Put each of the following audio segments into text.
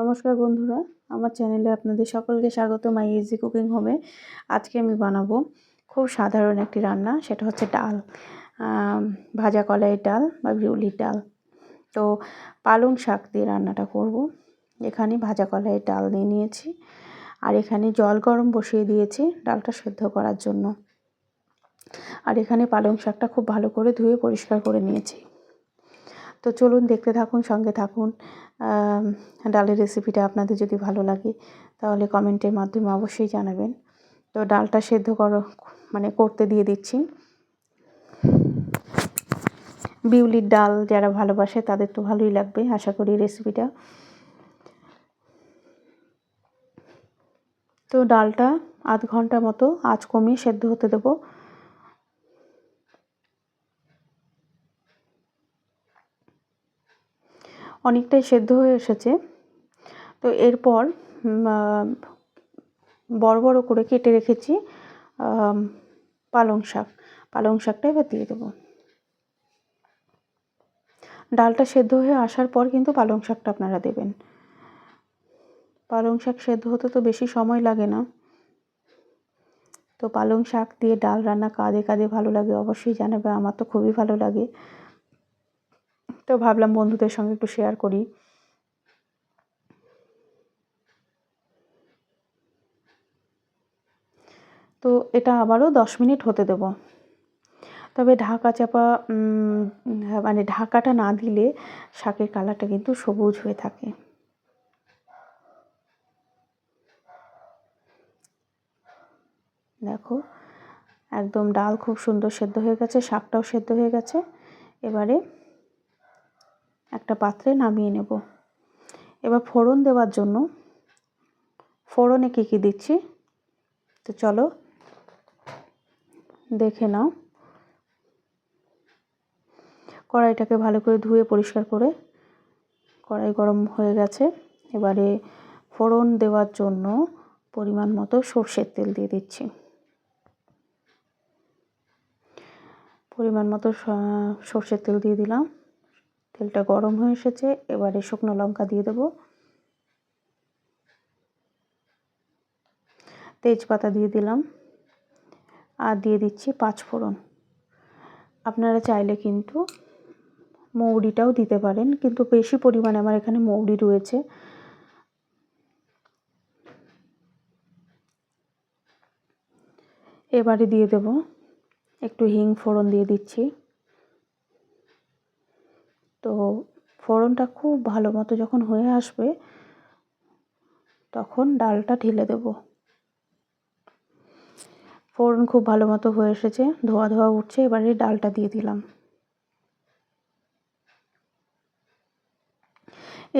নমস্কার বন্ধুরা, আমার চ্যানেলে আপনাদের সকলকে স্বাগত মাই ইজি কুকিং হোমে। আজকে আমি বানাবো খুব সাধারণ একটি রান্না, সেটা হচ্ছে ডাল ভাজা কলাইয়ের ডাল বা বিউলির ডাল। তো পালং শাক দিয়ে রান্নাটা করব। এখানে ভাজা কলাইয়ের ডাল নিয়ে নিয়েছি, আর এখানে জল গরম বসিয়ে দিয়েছি ডালটা সেদ্ধ করার জন্য। আর এখানে পালং শাকটা খুব ভালো করে ধুয়ে পরিষ্কার করে নিয়েছি। তো চলুন দেখতে থাকুন, সঙ্গে থাকুন। ডালের রেসিপিটা আপনাদের যদি ভালো লাগে, তাহলে কমেন্টের মাধ্যমে অবশ্যই জানাবেন। তো ডালটা সেদ্ধ কর মানে করতে দিয়ে দিচ্ছি। বিউলির ডাল যারা ভালোবাসে, তাদের তো ভালোই লাগবে, আশা করি রেসিপিটা তো ডালটা আধ ঘণ্টা মতো আঁচ কমিয়ে সেদ্ধ হতে দেবো। অনেকটাই সেদ্ধ হয়ে এসেছে। তো এরপর বড় বড় করে কেটে রেখেছি পালং শাক। পালং শাকটা এবার দিয়ে দেবো। ডালটা সেদ্ধ হয়ে আসার পর কিন্তু পালং শাকটা আপনারা দেবেন। পালং শাক সেদ্ধ হতে তো বেশি সময় লাগে না। তো পালং শাক দিয়ে ডাল রান্না কাঁদে কাঁদে ভালো লাগে, অবশ্যই জানাবে। আমার তো খুবই ভালো লাগে। তো ভাবলাম বন্ধুদের সঙ্গে একটু শেয়ার করি। তো এটা আবারও দশ মিনিট হতে দেব। তবে ঢাকা চাপা মানে ঢাকাটা না দিলে শাকের কালারটা কিন্তু সবুজ হয়ে থাকে। দেখো, একদম ডাল খুব সুন্দর সেদ্ধ হয়ে গেছে, শাকটাও সেদ্ধ হয়ে গেছে। এবারে একটা পাত্রে নামিয়ে নেব। এবার ফোড়ন দেওয়ার জন্য ফোড়নে কী কী দিচ্ছি? তো চলো, দেখে নাও। কড়াইটাকে ভালো করে ধুয়ে পরিষ্কার করে কড়াই গরম হয়ে গেছে। এবারে ফোড়ন দেওয়ার জন্য পরিমাণ মতো সর্ষের তেল দিয়ে দিচ্ছি। পরিমাণ মতো সর্ষের তেল দিয়ে দিলাম। তেলটা গরম হয়ে এসেছে, এবারে শুকনো লঙ্কা দিয়ে দেবো। তেজপাতা দিয়ে দিলাম। আর দিয়ে দিচ্ছি পাঁচ ফোড়ন। আপনারা চাইলে কিন্তু মৌরিটাও দিতে পারেন, কিন্তু বেশি পরিমাণে আমার এখানে মৌরি রয়েছে। এবারে দিয়ে দেব, একটু হিং ফোড়ন দিয়ে দিচ্ছি। তো ফোড়নটা খুব ভালো মতো যখন হয়ে আসবে, তখন ডালটা ঢেলে দেব। ফোড়ন খুব ভালো মতো হয়ে এসেছে, ধোয়া ধোয়া উঠছে, এবারে ডালটা দিয়ে দিলাম।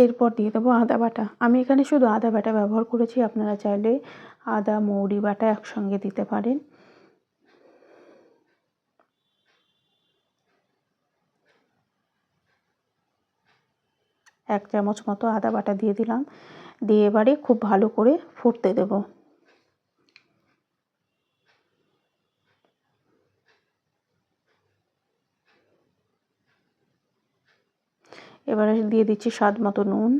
এরপর দিয়ে দেবো আদা বাটা। আমি এখানে শুধু আদা বাটা ব্যবহার করেছি, আপনারা চাইলে আদা, মৌরি বাটা একসঙ্গে দিতে পারেন। এক চামচ মতো আদা বাটা দিয়ে দিলাম। দিয়ে এবারে খুব ভালো করে ফুটতে দেব। এবারে দিয়ে দিচ্ছি স্বাদ মতো নুন।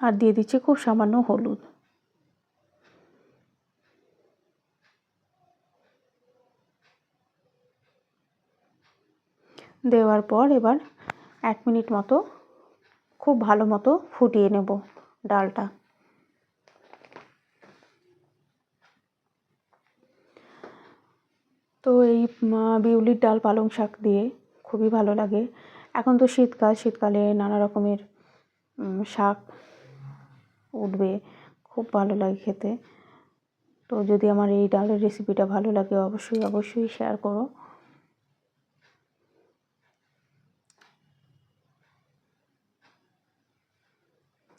আর দিয়ে দিচ্ছি খুব সামান্য হলুদ। দেওয়ার পর এবার এক মিনিট মতো খুব ভালো মতো ফুটিয়ে নেব ডালটা। তো এই বিউলির ডাল পালং শাক দিয়ে খুবই ভালো লাগে। এখন তো শীতকাল, শীতকালে নানা রকমের শাক উঠবে, খুব ভালো লাগে খেতে। তো যদি আমার এই ডালের রেসিপিটা ভালো লাগে, অবশ্যই অবশ্যই শেয়ার করো।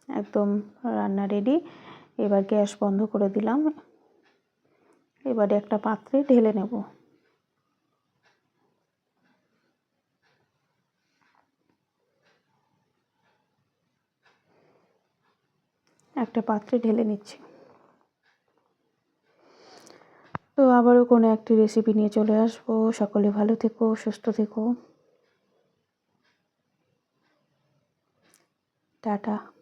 একদম রান্না রেডি এবার গ্যাস বন্ধ করে দিলাম। এবারে একটা পাত্রে ঢেলে নেব। একটা পাত্রে ঢেলে নিচ্ছি। তো আবারও কোনো একটি রেসিপি নিয়ে চলে আসব। সকলে ভালো থেকো, সুস্থ থেকো। টাটা।